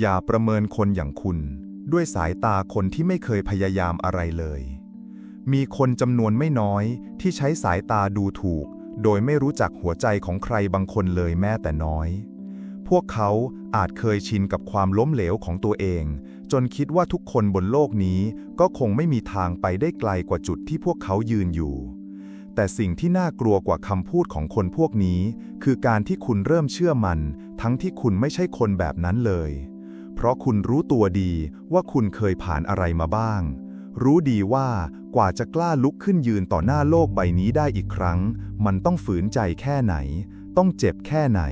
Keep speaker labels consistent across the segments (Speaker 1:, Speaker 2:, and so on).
Speaker 1: อย่าประเมินคนอย่างคุณ ด้วยสายตาคนที่ไม่เคยพยายามอะไรเลย มีคนจำนวนไม่น้อยที่ใช้สายตาดูถูก โดยไม่รู้จักหัวใจของใครบางคนเลยแม้แต่น้อย พวกเขาอาจเคยชินกับความล้มเหลวของตัวเอง จนคิดว่าทุกคนบนโลกนี้ก็คงไม่มีทางไปได้ไกลกว่าจุดที่พวกเขายืนอยู่แต่สิ่งที่น่ากลัวกว่าคำพูดของคนพวกนี้ คือการที่คุณเริ่มเชื่อมัน ทั้งที่คุณไม่ใช่คนแบบนั้นเลย เพราะคุณรู้ตัวดีว่าคุณเคยผ่านอะไรมาบ้าง รู้ดีว่ากว่าจะกล้าลุกขึ้นยืนต่อหน้าโลกใบนี้ได้อีกครั้ง มันต้องฝืนใจแค่ไหน ต้องเจ็บแค่ไหน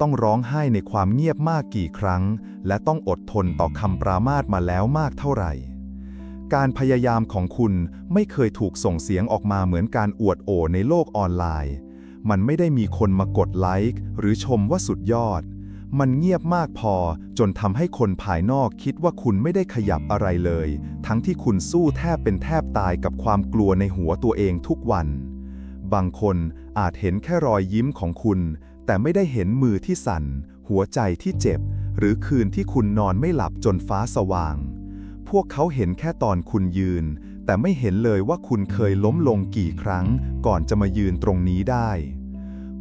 Speaker 1: ต้องร้องไห้ในความเงียบมากกี่ครั้ง และต้องอดทนต่อคำปรามาสมาแล้วมากเท่าไหร่ การพยายามของคุณไม่เคยถูกส่งเสียงออกมาเหมือนการอวดโอในโลกออนไลน์ มันไม่ได้มีคนมากดไลค์หรือชมว่าสุดยอด มันเงียบมากพอจนทำให้คนภายนอกคิดว่าคุณไม่ได้ขยับอะไรเลย ทั้งที่คุณสู้แทบเป็นแทบตายกับความกลัวในหัวตัวเองทุกวัน บางคนอาจเห็นแค่รอยยิ้มของคุณ แต่ไม่ได้เห็นมือที่สั่น หัวใจที่เจ็บ หรือคืนที่คุณนอนไม่หลับจนฟ้าสว่าง พวกเขาเห็นแค่ตอนคุณยืน แต่ไม่เห็นเลยว่าคุณเคยล้มลงกี่ครั้ง ก่อนจะมายืนตรงนี้ได้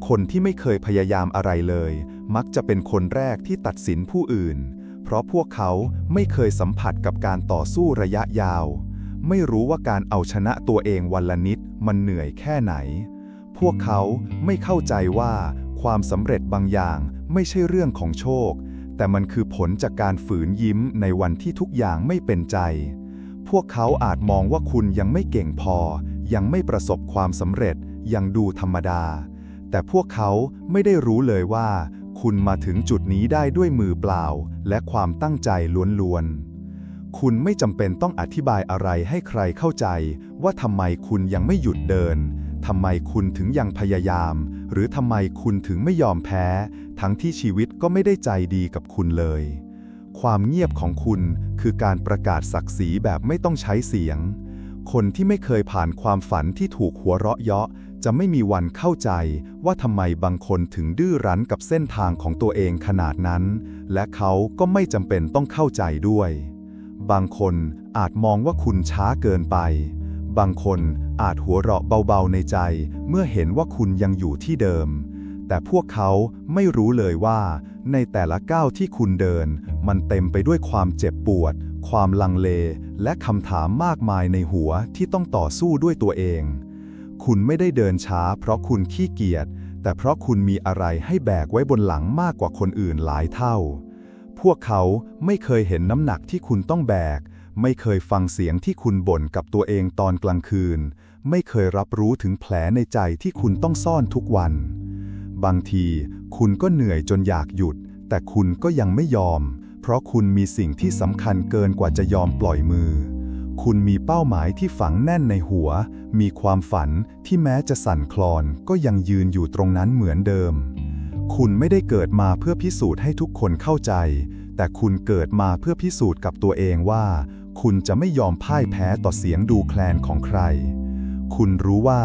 Speaker 1: คนที่ไม่เคยพยายามอะไรเลย มักจะเป็นคนแรกที่ตัดสินผู้อื่น เพราะพวกเขาไม่เคยสัมผัสกับการต่อสู้ระยะยาว ไม่รู้ว่าการเอาชนะตัวเองวันละนิดมันเหนื่อยแค่ไหน พวกเขาไม่เข้าใจว่าความสำเร็จบางอย่างไม่ใช่เรื่องของโชค แต่มันคือผลจากการฝืนยิ้มในวันที่ทุกอย่างไม่เป็นใจ พวกเขาอาจมองว่าคุณยังไม่เก่งพอ ยังไม่ประสบความสำเร็จ ยังดูธรรมดา แต่พวกเขาไม่ได้รู้เลยว่า คุณมาถึงจุดนี้ได้ด้วยมือเปล่า และความตั้งใจล้วนๆ คุณไม่จำเป็นต้องอธิบายอะไรให้ใครเข้าใจ ว่าทำไมคุณยังไม่หยุดเดินทำไมคุณถึงยังพยายาม หรือทำไมคุณถึงไม่ยอมแพ้ ทั้งที่ชีวิตก็ไม่ได้ใจดีกับคุณเลย ความเงียบของคุณคือการประกาศศักดิ์ศรีแบบไม่ต้องใช้เสียง คนที่ไม่เคยผ่านความฝันที่ถูกหัวเราะเยาะ จะไม่มีวันเข้าใจว่าทำไมบางคนถึงดื้อรั้นกับเส้นทางของตัวเองขนาดนั้น และเขาก็ไม่จำเป็นต้องเข้าใจด้วย บางคนอาจมองว่าคุณช้าเกินไป บางคนอาจหัวเราะเบาๆในใจ เมื่อเห็นว่าคุณยังอยู่ที่เดิม แต่พวกเขาไม่รู้เลยว่า ในแต่ละก้าวที่คุณเดิน มันเต็มไปด้วยความเจ็บปวด ความลังเล และคำถามมากมายในหัวที่ต้องต่อสู้ด้วยตัวเอง คุณไม่ได้เดินช้า เพราะคุณขี้เกียจ แต่เพราะคุณมีอะไรให้แบกไว้บนหลังมากกว่าคนอื่นหลายเท่า พวกเขาไม่เคยเห็นน้ำหนักที่คุณต้องแบก ไม่เคยฟังเสียงที่คุณบ่นกับตัวเองตอนกลางคืน ไม่เคยรับรู้ถึงแผลในใจที่คุณต้องซ่อนทุกวัน บางทีคุณก็เหนื่อยจนอยากหยุด แต่คุณก็ยังไม่ยอม เพราะคุณมีสิ่งที่สำคัญเกินกว่าจะยอมปล่อยมือ คุณมีเป้าหมายที่ฝังแน่นในหัว มีความฝันที่แม้จะสั่นคลอนก็ยังยืนอยู่ตรงนั้นเหมือนเดิม คุณไม่ได้เกิดมาเพื่อพิสูจน์ให้ทุกคนเข้าใจ แต่คุณเกิดมาเพื่อพิสูจน์กับตัวเองว่า คุณจะไม่ยอมพ่ายแพ้ต่อเสียงดูแคลนของใคร คุณรู้ว่า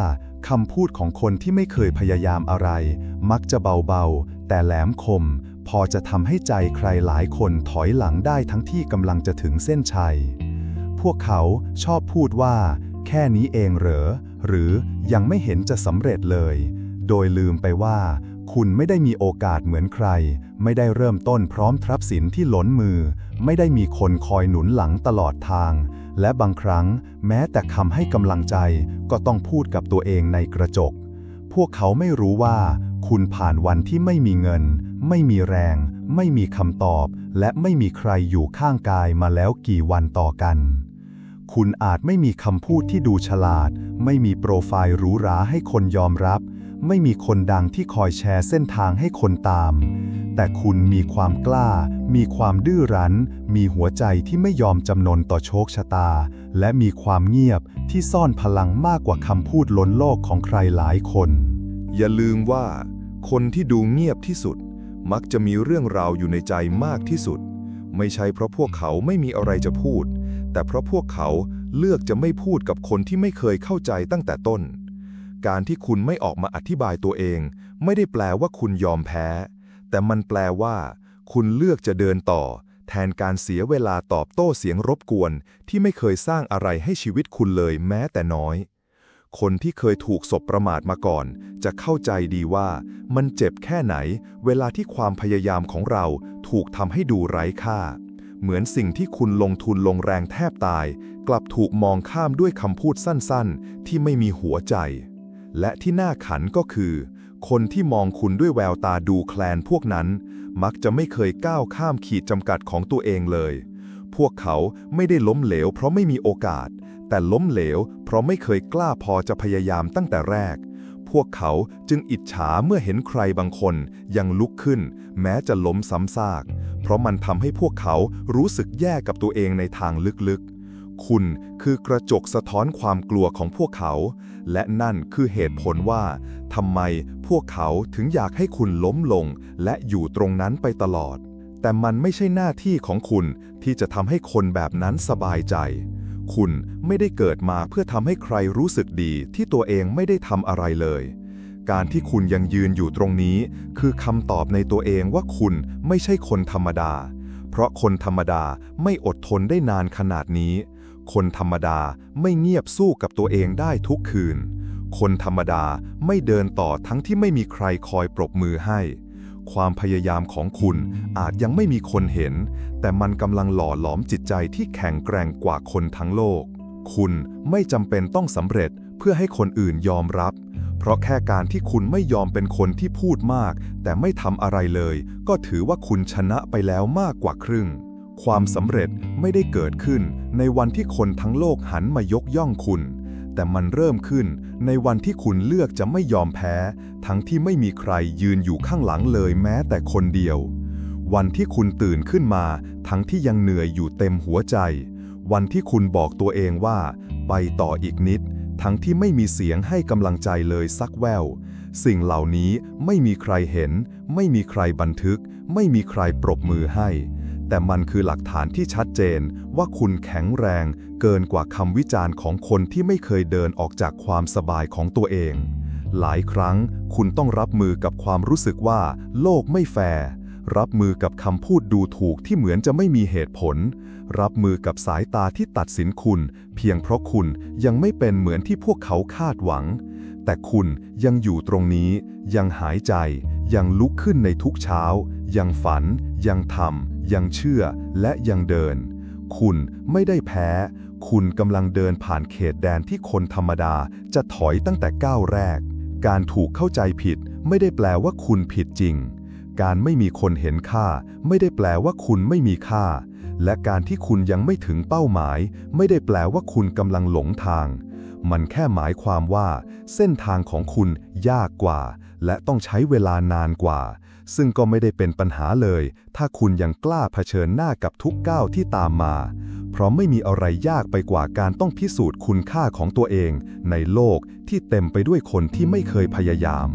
Speaker 1: คำพูดของคนที่ไม่เคยพยายามอะไร มักจะเบาๆ แต่แหลมคม พอจะทำให้ใจใครหลายคนถอยหลังได้ทั้งที่กำลังจะถึงเส้นชัย พวกเขาชอบพูดว่า แค่นี้เองเหรอ หรือยังไม่เห็นจะสำเร็จเลย โดยลืมไปว่า คุณไม่ได้มีโอกาสเหมือนใคร ไม่ได้เริ่มต้นพร้อมทรัพย์สินที่หล้นมือ ไม่ได้มีคนคอยหนุนหลังตลอดทาง และบางครั้ง แม้แต่คำให้กำลังใจ ก็ต้องพูดกับตัวเองในกระจก พวกเขาไม่รู้ว่า คุณผ่านวันที่ไม่มีเงิน ไม่มีแรง ไม่มีคำตอบ และไม่มีใครอยู่ข้างกายมาแล้วกี่วันต่อกัน คุณอาจไม่มีคำพูดที่ดูฉลาด ไม่มีโปรไฟล์หรูหราให้คนยอมรับ ไม่มีคนดังที่คอยแชร์เส้นทางให้คนตาม แต่คุณมีความกล้า มีความดื้อรั้น มีหัวใจที่ไม่ยอมจำนนต่อโชคชะตา และมีความเงียบที่ซ่อนพลังมากกว่าคำพูดล้นโลกของใครหลายคน
Speaker 2: อย่าลืมว่า คนที่ดูเงียบที่สุด มักจะมีเรื่องราวอยู่ในใจมากที่สุด ไม่ใช่เพราะพวกเขาไม่มีอะไรจะพูด แต่เพราะพวกเขาเลือกจะไม่พูดกับคนที่ไม่เคยเข้าใจตั้งแต่ต้น การที่คุณไม่ออกมาอธิบายตัวเอง ไม่ได้แปลว่าคุณยอมแพ้ แต่มันแปลว่า คุณเลือกจะเดินต่อ แทนการเสียเวลาตอบโต้เสียงรบกวน ที่ไม่เคยสร้างอะไรให้ชีวิตคุณเลยแม้แต่น้อย คนที่เคยถูกสบประมาทมาก่อน จะเข้าใจดีว่ามันเจ็บแค่ไหน เวลาที่ความพยายามของเราถูกทำให้ดูไร้ค่า เหมือนสิ่งที่คุณลงทุนลงแรงแทบตาย กลับถูกมองข้ามด้วยคำพูดสั้นๆ ที่ไม่มีหัวใจ และที่น่าขันก็คือ คนที่มองคุณด้วยแววตาดูแคลนพวกนั้น มักจะไม่เคยก้าวข้ามขีดจำกัดของตัวเองเลย พวกเขาไม่ได้ล้มเหลวเพราะไม่มีโอกาส แต่ล้มเหลว เพราะไม่เคยกล้าพอจะพยายามตั้งแต่แรกพวกเขาจึงอิจฉาเมื่อเห็นใครบางคนยังลุกขึ้น แม้จะล้มซ้ำซาก เพราะมันทำให้พวกเขารู้สึกแย่กับตัวเองในทางลึกๆ คุณคือกระจกสะท้อนความกลัวของพวกเขา และนั่นคือเหตุผลว่าทำไมพวกเขาถึงอยากให้คุณล้มลง และอยู่ตรงนั้นไปตลอด แต่มันไม่ใช่หน้าที่ของคุณที่จะทำให้คนแบบนั้นสบายใจ คุณไม่ได้เกิดมาเพื่อทำให้ใครรู้สึกดีที่ตัวเองไม่ได้ทำอะไรเลย การที่คุณยังยืนอยู่ตรงนี้ คือคำตอบในตัวเองว่าคุณไม่ใช่คนธรรมดา เพราะคนธรรมดาไม่อดทนได้นานขนาดนี้ คนธรรมดาไม่เงียบสู้กับตัวเองได้ทุกคืน คนธรรมดาไม่เดินต่อทั้งที่ไม่มีใครคอยปรบมือให้ ความพยายามของคุณอาจยังไม่มีคนเห็น แต่มันกำลังหล่อหลอมจิตใจที่แข็งแกร่งกว่าคนทั้งโลก คุณไม่จำเป็นต้องสำเร็จเพื่อให้คนอื่นยอมรับ เพราะแค่การที่คุณไม่ยอมเป็นคนที่พูดมาก แต่ไม่ทำอะไรเลย ก็ถือว่าคุณชนะไปแล้วมากกว่าครึ่ง ความสำเร็จไม่ได้เกิดขึ้น ในวันที่คนทั้งโลกหันมายกย่องคุณ แต่มันเริ่มขึ้น ในวันที่คุณเลือกจะไม่ยอมแพ้ ทั้งที่ไม่มีใครยืนอยู่ข้างหลังเลยแม้แต่คนเดียว วันที่คุณตื่นขึ้นมา ทั้งที่ยังเหนื่อยอยู่เต็มหัวใจ วันที่คุณบอกตัวเองว่า ไปต่ออีกนิด ทั้งที่ไม่มีเสียงให้กำลังใจเลยสักแวว สิ่งเหล่านี้ไม่มีใครเห็น ไม่มีใครบันทึก ไม่มีใครปรบมือให้ แต่มันคือหลักฐานที่ชัดเจนว่าคุณแข็งแรง เกินกว่าคำวิจารณ์ของคนที่ไม่เคยเดินออกจากความสบายของตัวเอง หลายครั้งคุณต้องรับมือกับความรู้สึกว่า โลกไม่แฟร์รับมือกับคำพูดดูถูกที่เหมือนจะไม่มีเหตุผล รับมือกับสายตาที่ตัดสินคุณ เพียงเพราะคุณยังไม่เป็นเหมือนที่พวกเขาคาดหวัง แต่คุณยังอยู่ตรงนี้ ยังหายใจ ยังลุกขึ้นในทุกเช้า ยังฝัน ยังทำยังเชื่อและยังเดิน คุณไม่ได้แพ้ คุณกำลังเดินผ่านเขตแดนที่คนธรรมดาจะถอยตั้งแต่ก้าวแรก การถูกเข้าใจผิดไม่ได้แปลว่าคุณผิดจริงการไม่มีคนเห็นค่า ไม่ได้แปลว่าคุณไม่มีค่า และการที่คุณยังไม่ถึงเป้าหมาย ไม่ได้แปลว่าคุณกำลังหลงทาง มันแค่หมายความว่า เส้นทางของคุณยากกว่า และต้องใช้เวลานานกว่า ซึ่งก็ไม่ได้เป็นปัญหาเลย ถ้าคุณยังกล้าเผชิญหน้ากับทุกก้าวที่ตามมา เพราะไม่มีอะไรยากไปกว่าการต้องพิสูจน์คุณค่าของตัวเอง ในโลกที่เต็มไปด้วยคนที่ไม่เคยพยายาม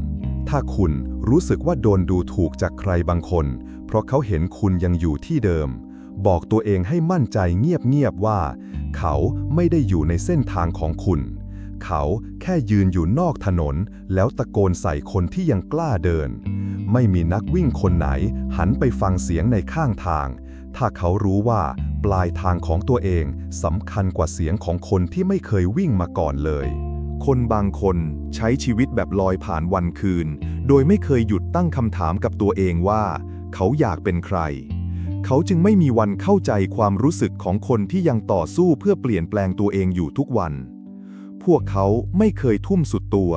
Speaker 2: ถ้าคุณรู้สึกว่าโดนดูถูกจากใครบางคน เพราะเขาเห็นคุณยังอยู่ที่เดิม บอกตัวเองให้มั่นใจเงียบๆว่า เขาไม่ได้อยู่ในเส้นทางของคุณ เขาแค่ยืนอยู่นอกถนน แล้วตะโกนใส่คนที่ยังกล้าเดิน ไม่มีนักวิ่งคนไหน หันไปฟังเสียงในข้างทาง ถ้าเขารู้ว่าปลายทางของตัวเองสำคัญกว่าเสียงของคนที่ไม่เคยวิ่งมาก่อนเลยคนบางคนใช้ชีวิตแบบลอยผ่านวันคืน โดยไม่เคยหยุดตั้งคำถามกับตัวเองว่า เขาอยากเป็นใคร เขาจึงไม่มีวันเข้าใจความรู้สึกของคนที่ยังต่อสู้เพื่อเปลี่ยนแปลงตัวเองอยู่ทุกวัน พวกเขาไม่เคยทุ่มสุดตัว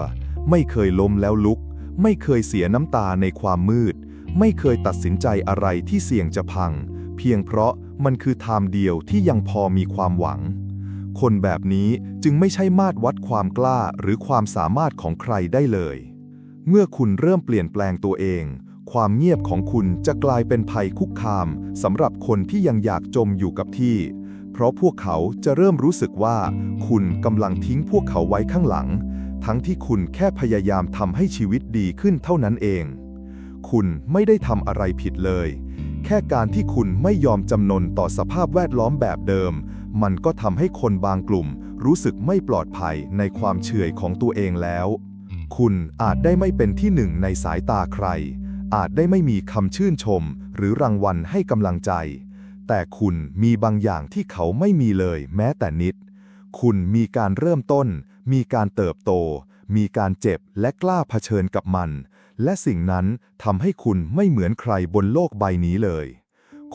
Speaker 2: ไม่เคยล้มแล้วลุก ไม่เคยเสียน้ำตาในความมืด ไม่เคยตัดสินใจอะไรที่เสี่ยงจะพัง เพียงเพราะมันคือทางเดียวที่ยังพอมีความหวัง คนแบบนี้จึงไม่ใช่มาตรวัดความกล้าหรือความสามารถของใครได้เลย เมื่อคุณเริ่มเปลี่ยนแปลงตัวเอง ความเงียบของคุณจะกลายเป็นภัยคุกคามสำหรับคนที่ยังอยากจมอยู่กับที่ เพราะพวกเขาจะเริ่มรู้สึกว่า คุณกำลังทิ้งพวกเขาไว้ข้างหลัง ทั้งที่คุณแค่พยายามทำให้ชีวิตดีขึ้นเท่านั้นเอง คุณไม่ได้ทำอะไรผิดเลย แค่การที่คุณไม่ยอมจำนนต่อสภาพแวดล้อมแบบเดิม มันก็ทำให้คนบางกลุ่มรู้สึกไม่ปลอดภัยในความเฉื่อยของตัวเองแล้ว คุณอาจได้ไม่เป็นที่หนึ่งในสายตาใคร อาจได้ไม่มีคำชื่นชม หรือรางวัลให้กำลังใจ แต่คุณมีบางอย่างที่เขาไม่มีเลยแม้แต่นิด คุณมีการเริ่มต้น มีการเติบโต มีการเจ็บและกล้าเผชิญกับมัน และสิ่งนั้นทำให้คุณไม่เหมือนใครบนโลกใบนี้เลย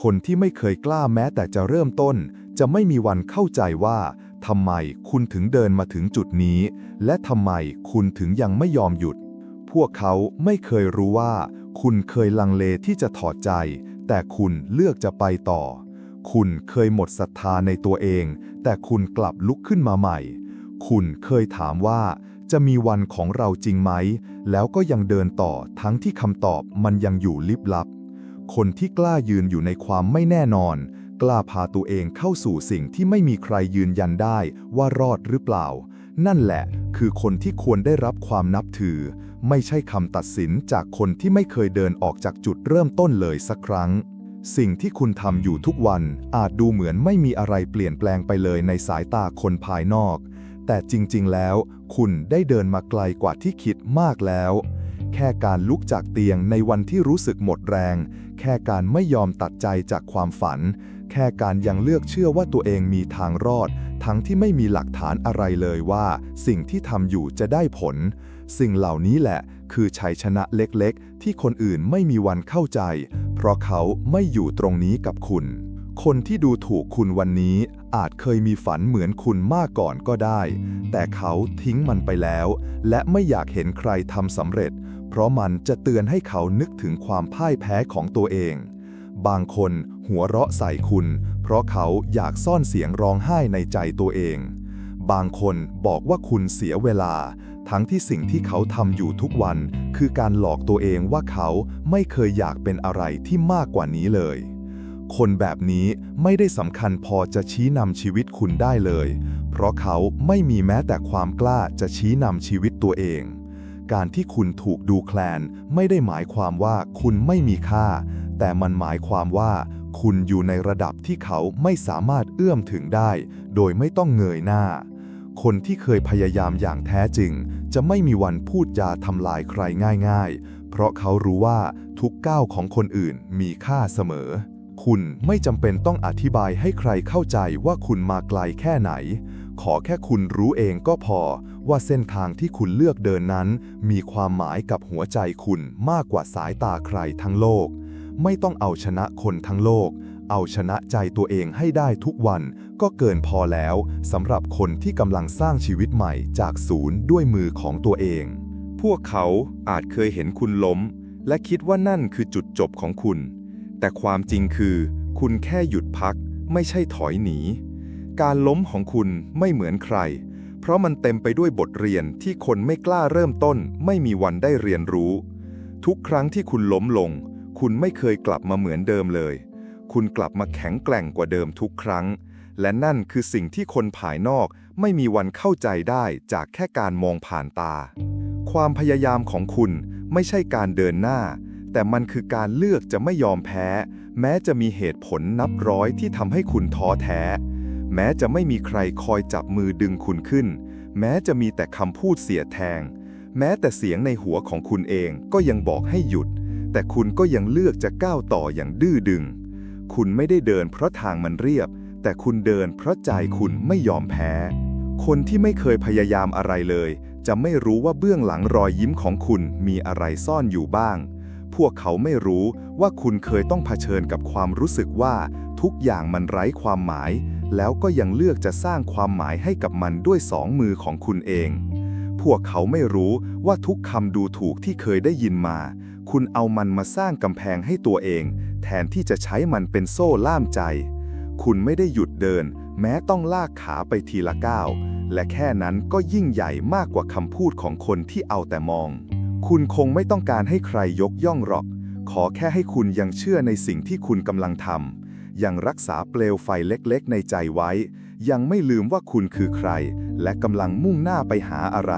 Speaker 2: คนที่ไม่เคยกล้าแม้แต่จะเริ่มต้น จะไม่มีวันเข้าใจว่าทำไมคุณถึงเดินมาถึงจุดนี้ และทำไมคุณถึงยังไม่ยอมหยุด พวกเขาไม่เคยรู้ว่า คุณเคยลังเลที่จะถอดใจ แต่คุณเลือกจะไปต่อ คุณเคยหมดศรัทธาในตัวเอง แต่คุณกลับลุกขึ้นมาใหม่ คุณเคยถามว่า จะมีวันของเราจริงไหม แล้วก็ยังเดินต่อทั้งที่คำตอบมันยังอยู่ลิบลับ คนที่กล้ายืนอยู่ในความไม่แน่นอน กล้าพาตัวเองเข้าสู่สิ่งที่ไม่มีใครยืนยันได้ว่ารอดหรือเปล่า นั่นแหละคือคนที่ควรได้รับความนับถือ ไม่ใช่คำตัดสินจากคนที่ไม่เคยเดินออกจากจุดเริ่มต้นเลยสักครั้ง สิ่งที่คุณทำอยู่ทุกวันอาจดูเหมือนไม่มีอะไรเปลี่ยนแปลงไปเลยในสายตาคนภายนอก แต่จริงๆ แล้ว คุณได้เดินมาไกลกว่าที่คิดมากแล้ว แค่การลุกจากเตียงในวันที่รู้สึกหมดแรง แค่การไม่ยอมตัดใจจากความฝัน แค่การยังเลือกเชื่อว่าตัวเองมีทางรอด ทั้งที่ไม่มีหลักฐานอะไรเลยว่า สิ่งที่ทำอยู่จะได้ผล สิ่งเหล่านี้แหละ คือชัยชนะเล็กๆ ที่คนอื่นไม่มีวันเข้าใจ เพราะเขาไม่อยู่ตรงนี้กับคุณ คนที่ดูถูกคุณวันนี้ อาจเคยมีฝันเหมือนคุณมากก่อนก็ได้ แต่เขาทิ้งมันไปแล้ว และไม่อยากเห็นใครทำสำเร็จ เพราะมันจะเตือนให้เขานึกถึงความพ่ายแพ้ของตัวเอง บางคน หัวเราะใส่คุณ เพราะเขาอยากซ่อนเสียงร้องไห้ในใจตัวเอง บางคนบอกว่าคุณเสียเวลา ทั้งที่สิ่งที่เขาทำอยู่ทุกวัน คือการหลอกตัวเองว่าเขาไม่เคยอยากเป็นอะไรที่มากกว่านี้เลย คนแบบนี้ไม่ได้สำคัญพอจะชี้นำชีวิตคุณได้เลย เพราะเขาไม่มีแม้แต่ความกล้าจะชี้นำชีวิตตัวเองการที่คุณถูกดูแคลนไม่ได้หมายความว่าคุณไม่มีค่า แต่มันหมายความว่า คุณอยู่ในระดับที่เขาไม่สามารถเอื้อมถึงได้ โดยไม่ต้องเงยหน้า คนที่เคยพยายามอย่างแท้จริง จะไม่มีวันพูดจาทำลายใครง่าย ๆ เพราะเขารู้ว่าทุกก้าวของคนอื่นมีค่าเสมอ คุณไม่จำเป็นต้องอธิบายให้ใครเข้าใจว่าคุณมาไกลแค่ไหน ขอแค่คุณรู้เองก็พอว่าเส้นทางที่คุณเลือกเดินนั้น มีความหมายกับหัวใจคุณมากกว่าสายตาใครทั้งโลก ไม่ต้องเอาชนะคนทั้งโลก เอาชนะใจตัวเองให้ได้ทุกวันก็เกินพอแล้วสำหรับคนที่กำลังสร้างชีวิตใหม่จากศูนย์ด้วยมือของตัวเอง พวกเขาอาจเคยเห็นคุณล้ม และคิดว่านั่นคือจุดจบของคุณ แต่ความจริงคือ คุณแค่หยุดพัก ไม่ใช่ถอยหนี การล้มของคุณไม่เหมือนใคร เพราะมันเต็มไปด้วยบทเรียนที่คนไม่กล้าเริ่มต้น ไม่มีวันได้เรียนรู้ ทุกครั้งที่คุณล้มลง คุณไม่เคยกลับมาเหมือนเดิมเลย คุณกลับมาแข็งแกร่งกว่าเดิมทุกครั้ง และนั่นคือสิ่งที่คนภายนอกไม่มีวันเข้าใจได้จากแค่การมองผ่านตา ความพยายามของคุณไม่ใช่การเดินหน้า แต่มันคือการเลือกจะไม่ยอมแพ้ แม้จะมีเหตุผลนับร้อยที่ทำให้คุณท้อแท้ แม้จะไม่มีใครคอยจับมือดึงคุณขึ้น แม้จะมีแต่คำพูดเสียแทง แม้แต่เสียงในหัวของคุณเองก็ยังบอกให้หยุด แต่คุณก็ยังเลือกจะก้าวต่ออย่างดื้อดึง คุณไม่ได้เดินเพราะทางมันเรียบ แต่คุณเดินเพราะใจคุณไม่ยอมแพ้ คนที่ไม่เคยพยายามอะไรเลย จะไม่รู้ว่าเบื้องหลังรอยยิ้มของคุณมีอะไรซ่อนอยู่บ้าง พวกเขาไม่รู้ว่าคุณเคยต้องเผชิญกับความรู้สึกว่าทุกอย่างมันไร้ความหมาย แล้วก็ยังเลือกจะสร้างความหมายให้กับมันด้วยสองมือของคุณเอง พวกเขาไม่รู้ว่าทุกคำดูถูกที่เคยได้ยินมา คุณเอามันมาสร้างกำแพงให้ตัวเอง แทนที่จะใช้มันเป็นโซ่ล่ามใจ คุณไม่ได้หยุดเดิน แม้ต้องลากขาไปทีละก้าว และแค่นั้นก็ยิ่งใหญ่มากกว่าคำพูดของคนที่เอาแต่มอง คุณคงไม่ต้องการให้ใครยกย่องหรอก ขอแค่ให้คุณยังเชื่อในสิ่งที่คุณกำลังทำ ยังรักษาเปลวไฟเล็กๆ ในใจไว้ ยังไม่ลืมว่าคุณคือใคร และกำลังมุ่งหน้าไปหาอะไร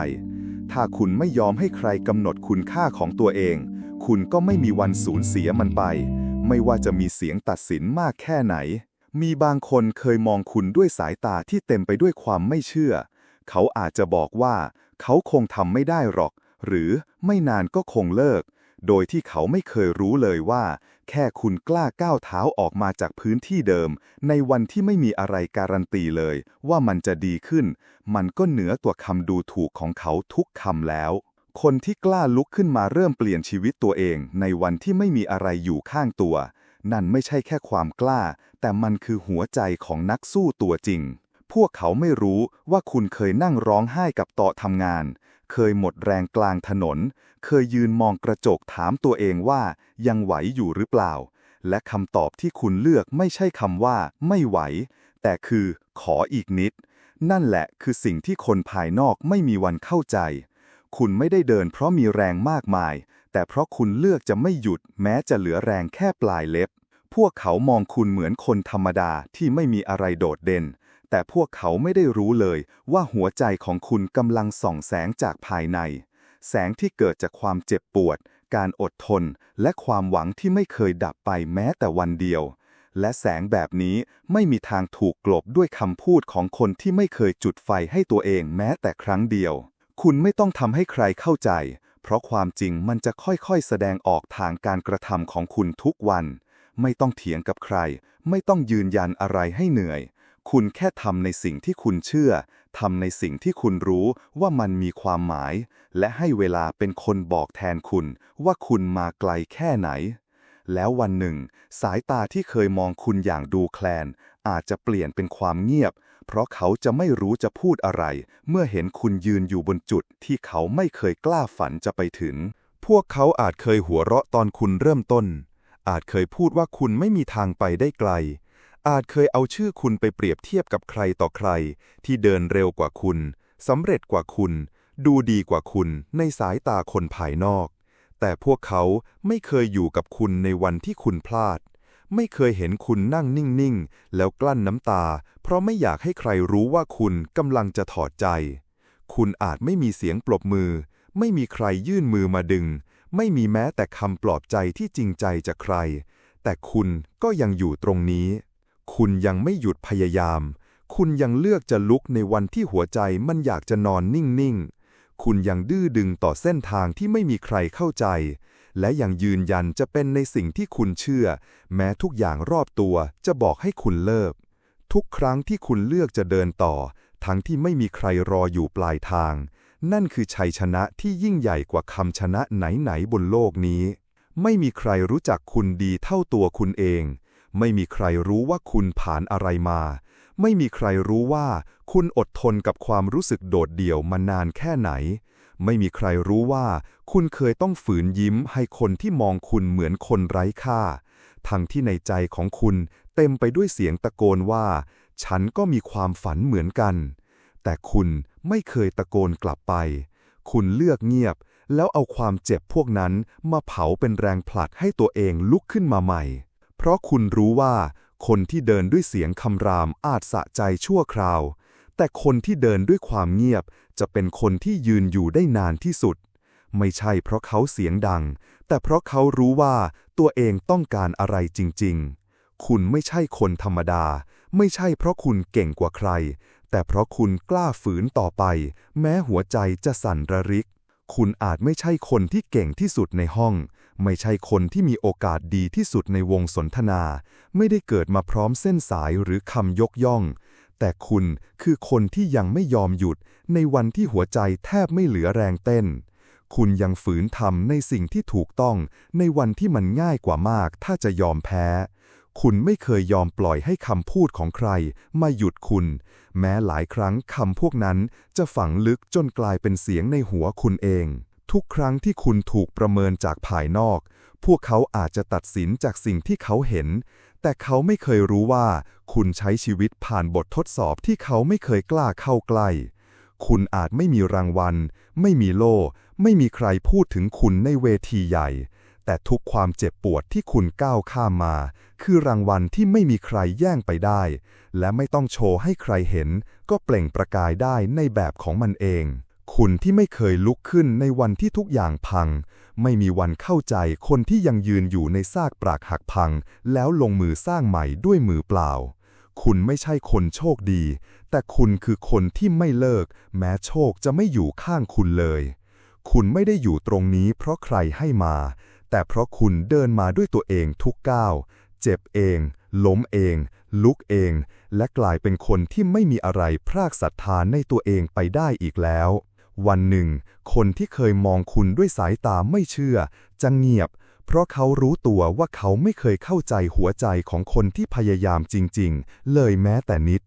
Speaker 2: ถ้าคุณไม่ยอมให้ใครกำหนดคุณค่าของตัวเอง คุณก็ไม่มีวันสูญเสียมันไป ไม่ว่าจะมีเสียงตัดสินมากแค่ไหน มีบางคนเคยมองคุณด้วยสายตาที่เต็มไปด้วยความไม่เชื่อ เขาอาจจะบอกว่า เขาคงทำไม่ได้หรอก หรือไม่นานก็คงเลิก โดยที่เขาไม่เคยรู้เลยว่า แค่คุณกล้าก้าวเท้าออกมาจากพื้นที่เดิม ในวันที่ไม่มีอะไรการันตีเลย ว่ามันจะดีขึ้น มันก็เหนือกว่าคำดูถูกของเขาทุกคำแล้ว คนที่กล้าลุกขึ้นมาเริ่มเปลี่ยนชีวิตตัวเอง ในวันที่ไม่มีอะไรอยู่ข้างตัว นั่นไม่ใช่แค่ความกล้า แต่มันคือหัวใจของนักสู้ตัวจริง พวกเขาไม่รู้ว่าคุณเคยนั่งร้องไห้กับต๊ะทำงาน เคยหมดแรงกลางถนน เคยยืนมองกระจกถามตัวเองว่า ยังไหวอยู่หรือเปล่า และคำตอบที่คุณเลือกไม่ใช่คำว่า ไม่ไหว แต่คือ ขออีกนิด นั่นแหละคือสิ่งที่คนภายนอกไม่มีวันเข้าใจ คุณไม่ได้เดินเพราะมีแรงมากมาย แต่เพราะคุณเลือกจะไม่หยุดแม้จะเหลือแรงแค่ปลายเล็บ พวกเขามองคุณเหมือนคนธรรมดาที่ไม่มีอะไรโดดเด่น แต่พวกเขาไม่ได้รู้เลยว่าหัวใจของคุณกำลังส่องแสงจากภายใน แสงที่เกิดจากความเจ็บปวด การอดทน และความหวังที่ไม่เคยดับไปแม้แต่วันเดียว และแสงแบบนี้ไม่มีทางถูกกลบด้วยคำพูดของคนที่ไม่เคยจุดไฟให้ตัวเองแม้แต่ครั้งเดียว คุณไม่ต้องทำให้ใครเข้าใจ เพราะความจริงมันจะค่อยๆ แสดงออกทางการกระทำของคุณทุกวัน ไม่ต้องเถียงกับใคร ไม่ต้องยืนยันอะไรให้เหนื่อย คุณแค่ทำในสิ่งที่คุณเชื่อทำในสิ่งที่คุณรู้ว่ามันมีความหมาย และให้เวลาเป็นคนบอกแทนคุณ ว่าคุณมาไกลแค่ไหน แล้ววันหนึ่ง สายตาที่เคยมองคุณอย่างดูแคลน อาจจะเปลี่ยนเป็นความเงียบ เพราะเขาจะไม่รู้จะพูดอะไร เมื่อเห็นคุณยืนอยู่บนจุดที่เขาไม่เคยกล้าฝันจะไปถึง พวกเขาอาจเคยหัวเราะตอนคุณเริ่มต้น อาจเคยพูดว่าคุณไม่มีทางไปได้ไกล อาจเคยเอาชื่อคุณไปเปรียบเทียบกับใครต่อใคร ที่เดินเร็วกว่าคุณสำเร็จกว่าคุณ ดูดีกว่าคุณในสายตาคนภายนอก แต่พวกเขาไม่เคยอยู่กับคุณในวันที่คุณพลาด ไม่เคยเห็นคุณนั่งนิ่ง ๆ แล้วกลั้นน้ำตา เพราะไม่อยากให้ใครรู้ว่าคุณกำลังจะถอดใจ คุณอาจไม่มีเสียงปรบมือ ไม่มีใครยื่นมือมาดึง ไม่มีแม้แต่คำปลอบใจที่จริงใจจากใคร แต่คุณก็ยังอยู่ตรงนี้ คุณยังไม่หยุดพยายาม คุณยังเลือกจะลุกในวันที่หัวใจมันอยากจะนอนนิ่ง ๆ คุณยังดื้อดึงต่อเส้นทางที่ไม่มีใครเข้าใจ และยังยืนยันจะเป็นในสิ่งที่คุณเชื่อ แม้ทุกอย่างรอบตัวจะบอกให้คุณเลิก ทุกครั้งที่คุณเลือกจะเดินต่อ ทั้งที่ไม่มีใครรออยู่ปลายทาง นั่นคือชัยชนะที่ยิ่งใหญ่กว่าคำชนะไหนๆบนโลกนี้ ไม่มีใครรู้จักคุณดีเท่าตัวคุณเอง ไม่มีใครรู้ว่าคุณผ่านอะไรมา ไม่มีใครรู้ว่าคุณอดทนกับความรู้สึกโดดเดี่ยวมานานแค่ไหน ไม่มีใครรู้ว่า คุณเคยต้องฝืนยิ้มให้คนที่มองคุณเหมือนคนไร้ค่า ทั้งที่ในใจของคุณเต็มไปด้วยเสียงตะโกนว่า ฉันก็มีความฝันเหมือนกัน แต่คุณไม่เคยตะโกนกลับไป คุณเลือกเงียบ แล้วเอาความเจ็บพวกนั้นมาเผาเป็นแรงผลักให้ตัวเองลุกขึ้นมาใหม่ เพราะคุณรู้ว่าคนที่เดินด้วยเสียงคำรามอาจสะใจชั่วคราว แต่คนที่เดินด้วยความเงียบ จะเป็นคนที่ยืนอยู่ได้นานที่สุด ไม่ใช่เพราะเขาเสียงดัง แต่เพราะเขารู้ว่าตัวเองต้องการอะไรจริง ๆ คุณไม่ใช่คนธรรมดา ไม่ใช่เพราะคุณเก่งกว่าใคร แต่เพราะคุณกล้าฝืนต่อไป แม้หัวใจจะสั่นระริก คุณอาจไม่ใช่คนที่เก่งที่สุดในห้อง ไม่ใช่คนที่มีโอกาสดีที่สุดในวงสนทนา ไม่ได้เกิดมาพร้อมเส้นสายหรือคำยกย่อง แต่คุณคือคนที่ยังไม่ยอมหยุดในวันที่หัวใจแทบไม่เหลือแรงเต้น คุณยังฝืนทำในสิ่งที่ถูกต้องในวันที่มันง่ายกว่ามากถ้าจะยอมแพ้ คุณไม่เคยยอมปล่อยให้คำพูดของใครมาหยุดคุณ แม้หลายครั้งคำพวกนั้นจะฝังลึกจนกลายเป็นเสียงในหัวคุณเอง ทุกครั้งที่คุณถูกประเมินจากภายนอก พวกเขาอาจจะตัดสินจากสิ่งที่เขาเห็น แต่เขาไม่เคยรู้ว่า คุณใช้ชีวิตผ่านบททดสอบที่เขาไม่เคยกล้าเข้าใกล้ คุณอาจไม่มีรางวัล ไม่มีโล่ ไม่มีใครพูดถึงคุณในเวทีใหญ่ แต่ทุกความเจ็บปวดที่คุณก้าวข้ามมา คือรางวัลที่ไม่มีใครแย่งไปได้ และไม่ต้องโชว์ให้ใครเห็น ก็เปล่งประกายได้ในแบบของมันเอง คุณที่ไม่เคยลุกขึ้นในวันที่ทุกอย่างพัง ไม่มีวันเข้าใจคนที่ยังยืนอยู่ในซากปรากหักพัง แล้วลงมือสร้างใหม่ด้วยมือเปล่า คุณไม่ใช่คนโชคดี แต่คุณคือคนที่ไม่เลิก แม้โชคจะไม่อยู่ข้างคุณเลย คุณไม่ได้อยู่ตรงนี้เพราะใครให้มา แต่เพราะคุณเดินมาด้วยตัวเองทุกก้าว เจ็บเอง ล้มเอง ลุกเอง และกลายเป็นคนที่ไม่มีอะไรพรากศรัทธาในตัวเองไปได้อีกแล้ว วันหนึ่ง คนที่เคยมองคุณด้วยสายตาไม่เชื่อ จะเงียบ เพราะเขารู้ตัวว่าเขาไม่เคยเข้าใจหัวใจของคนที่พยายามจริงๆ เลยแม้แต่นิด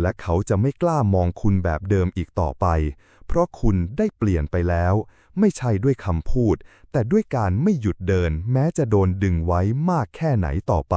Speaker 2: และเขาจะไม่กล้ามองคุณแบบเดิมอีกต่อไป เพราะคุณได้เปลี่ยนไปแล้ว ไม่ใช่ด้วยคำพูด แต่ด้วยการไม่หยุดเดิน แม้จะโดนดึงไว้มากแค่ไหนต่อไป